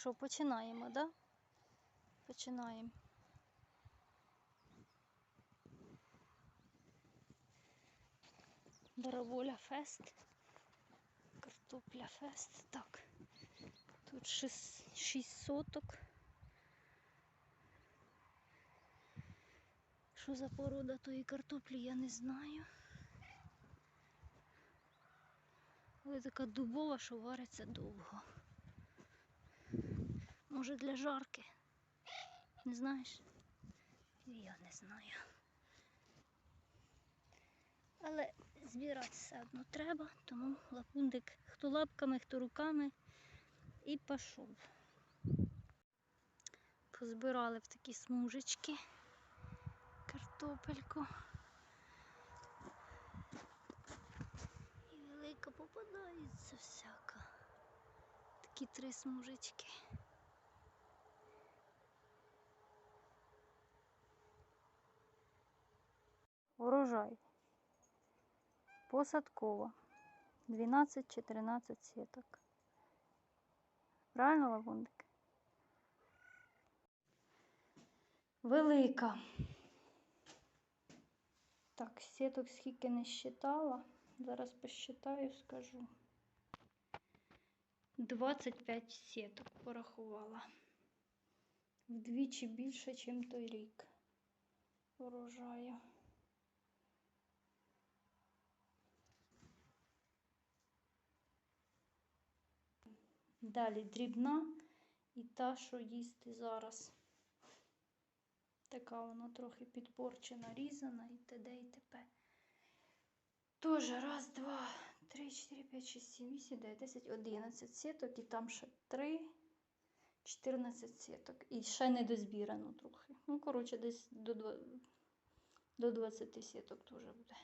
Що, починаємо, да? Починаємо. Бараболя фест. Картопля фест. Так. Тут 6, 6 соток. Що за порода тої картоплі, я не знаю. Але така дубова, що вариться довго. Може для жарки. Не знаєш? Я не знаю. Але збирати все одно треба, тому лапундик хто лапками, хто руками і пішов. Позбирали в такі смужечки картопельку. І велика попадається всяка. Такі три смужечки. Урожай. Посадкова. 12-14 сіток. Правильно, лавундик? Велика. Так, сіток скільки не считала. Зараз посчитаю, скажу. 25 сіток порахувала. Вдвічі більше, ніж той рік. Урожаю. Далі дрібна і та, що їсти зараз. Така вона трохи підпорчена, різана і т.д. і т.п. Тоже раз, два, три, чотири, п'ять, шість, сім, вісім, дев'ять, десять, одинадцять сіток, і там ще три, 14 сіток. І ще не дозбірано трохи. Ну, коротше, десь до, два- до 20 сіток теж буде.